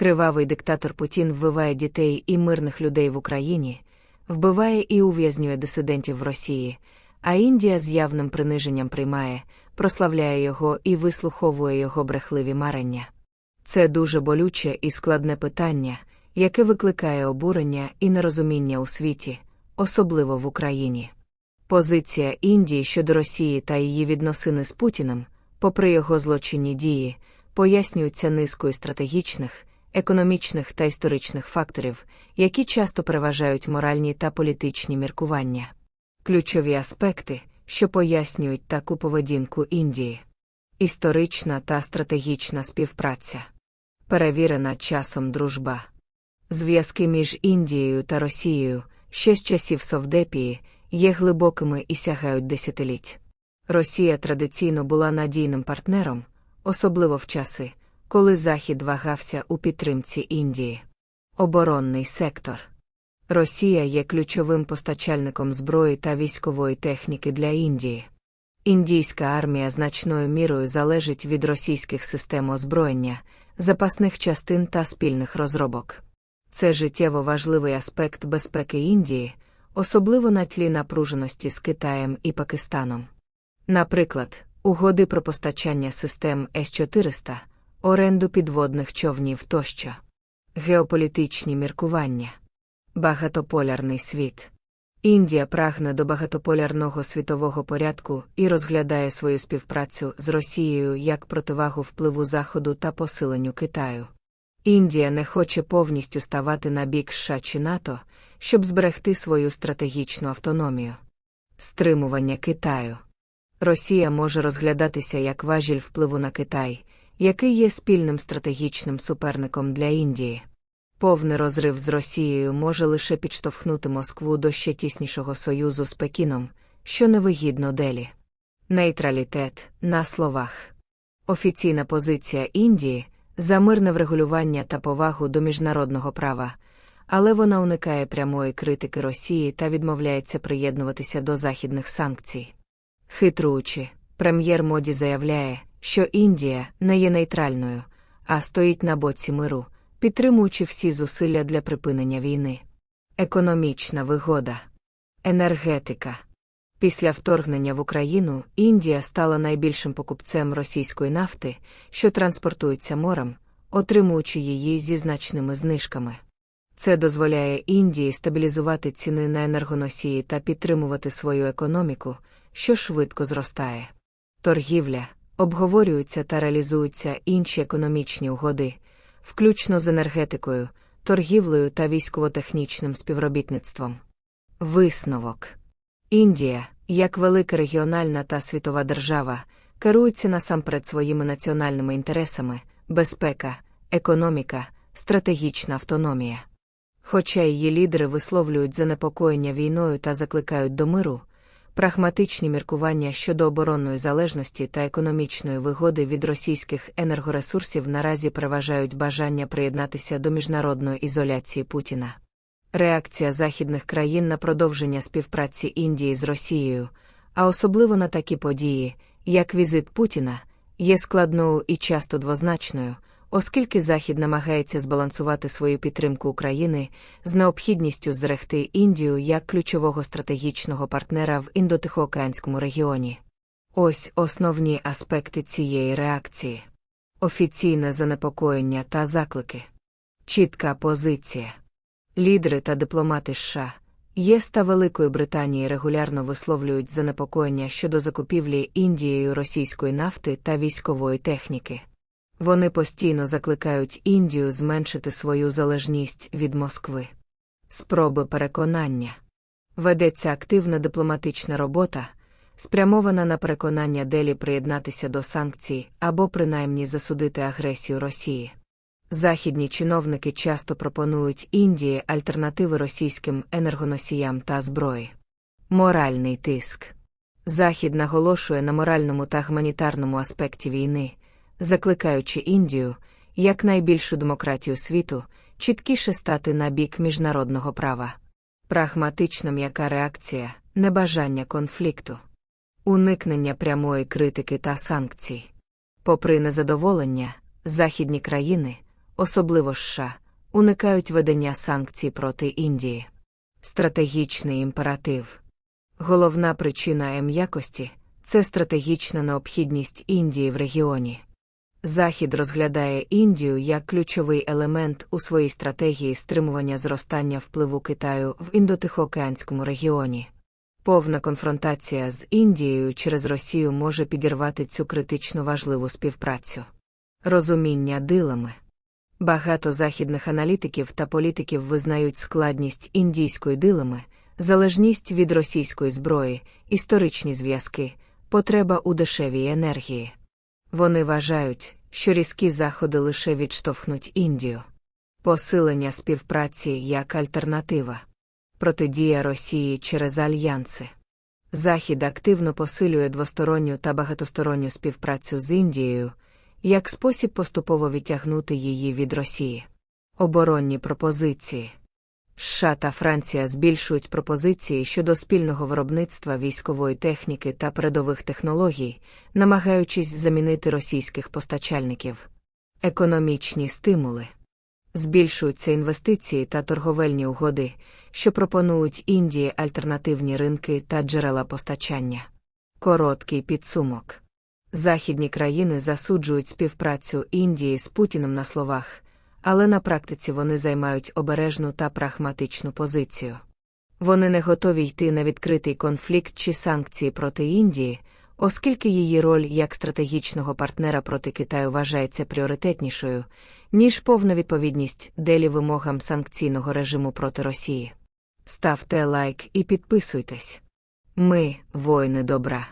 Кривавий диктатор Путін вбиває дітей і мирних людей в Україні, вбиває і ув'язнює дисидентів в Росії, а Індія з явним приниженням приймає, прославляє його і вислуховує його брехливі марення. Це дуже болюче і складне питання, яке викликає обурення і нерозуміння у світі, особливо в Україні. Позиція Індії щодо Росії та її відносини з Путіним, попри його злочинні дії, пояснюються низкою стратегічних, економічних та історичних факторів, які часто переважають моральні та політичні міркування. Ключові аспекти, що пояснюють таку поведінку Індії. Історична та стратегічна співпраця. Перевірена часом дружба. Зв'язки між Індією та Росією, ще з часів Совдепії, є глибокими і сягають десятиліть. Росія традиційно була надійним партнером, особливо в часи, коли Захід вагався у підтримці Індії. Оборонний сектор. Росія є ключовим постачальником зброї та військової техніки для Індії. Індійська армія значною мірою залежить від російських систем озброєння, запасних частин та спільних розробок. Це життєво важливий аспект безпеки Індії, особливо на тлі напруженості з Китаєм і Пакистаном. Наприклад, угоди про постачання систем С-400, оренду підводних човнів тощо, геополітичні міркування, багатополярний світ. Індія прагне до багатополярного світового порядку і розглядає свою співпрацю з Росією як противагу впливу Заходу та посиленню Китаю. Індія не хоче повністю ставати на бік США чи НАТО, щоб зберегти свою стратегічну автономію. Стримування Китаю. Росія може розглядатися як важіль впливу на Китай, який є спільним стратегічним суперником для Індії. Повний розрив з Росією може лише підштовхнути Москву до ще тіснішого союзу з Пекіном, що невигідно делі. Нейтралітет на словах. Офіційна позиція Індії за мирне врегулювання та повагу до міжнародного права, але вона уникає прямої критики Росії та відмовляється приєднуватися до західних санкцій. Хитруючи, прем'єр Моді заявляє, що Індія не є нейтральною, а стоїть на боці миру, підтримуючи всі зусилля для припинення війни. Економічна вигода, енергетика. Після вторгнення в Україну Індія стала найбільшим покупцем російської нафти, що транспортується морем, отримуючи її зі значними знижками. Це дозволяє Індії стабілізувати ціни на енергоносії та підтримувати свою економіку, що швидко зростає. Торгівля обговорюються та реалізуються інші економічні угоди, включно з енергетикою, торгівлею та військово-технічним співробітництвом. Висновок Індія, як велика регіональна та світова держава, керується насамперед своїми національними інтересами, безпека, економіка, стратегічна автономія. Хоча її лідери висловлюють занепокоєння війною та закликають до миру, прагматичні міркування щодо оборонної залежності та економічної вигоди від російських енергоресурсів наразі переважають бажання приєднатися до міжнародної ізоляції Путіна. Реакція західних країн на продовження співпраці Індії з Росією, а особливо на такі події, як візит Путіна, є складною і часто двозначною оскільки Захід намагається збалансувати свою підтримку України з необхідністю зрехти Індію як ключового стратегічного партнера в індотихоокеанському регіоні. Ось основні аспекти цієї реакції: офіційне занепокоєння та заклики, чітка позиція. Лідери та дипломати США, ЄС та Великої Британії регулярно висловлюють занепокоєння щодо закупівлі Індією російської нафти та військової техніки. Вони постійно закликають Індію зменшити свою залежність від Москви. Спроби переконання ведеться активна дипломатична робота, спрямована на переконання Делі приєднатися до санкцій або принаймні засудити агресію Росії. Західні чиновники часто пропонують Індії альтернативи російським енергоносіям та зброї. Моральний тиск. Захід наголошує на моральному та гуманітарному аспекті війни закликаючи Індію, як найбільшу демократію світу, чіткіше стати на бік міжнародного права. Прагматична м'яка реакція, небажання конфлікту, уникнення прямої критики та санкцій. Попри незадоволення, західні країни, особливо США, уникають ведення санкцій проти Індії. Стратегічний імператив. Головна причина м'якості це стратегічна необхідність Індії в регіоні. Захід розглядає Індію як ключовий елемент у своїй стратегії стримування зростання впливу Китаю в індотихоокеанському регіоні. Повна конфронтація з Індією через Росію може підірвати цю критично важливу співпрацю. Розуміння дилеми. Багато західних аналітиків та політиків визнають складність індійської дилеми, залежність від російської зброї, історичні зв'язки, потреба у дешевій енергії. Вони вважають, що різкі заходи лише відштовхнуть Індію. Посилення співпраці як альтернатива. Протидія Росії через альянси. Захід активно посилює двосторонню та багатосторонню співпрацю з Індією як спосіб поступово відтягнути її від Росії. Оборонні пропозиції. США та Франція збільшують пропозиції щодо спільного виробництва військової техніки та передових технологій, намагаючись замінити російських постачальників. Економічні стимули. Збільшуються інвестиції та торговельні угоди, що пропонують Індії альтернативні ринки та джерела постачання. Короткий підсумок. Західні країни засуджують співпрацю Індії з Путіним на словах, але на практиці вони займають обережну та прагматичну позицію. Вони не готові йти на відкритий конфлікт чи санкції проти Індії, оскільки її роль як стратегічного партнера проти Китаю вважається пріоритетнішою, ніж повна відповідність делі вимогам санкційного режиму проти Росії. Ставте лайк і підписуйтесь. Ми воїни добра.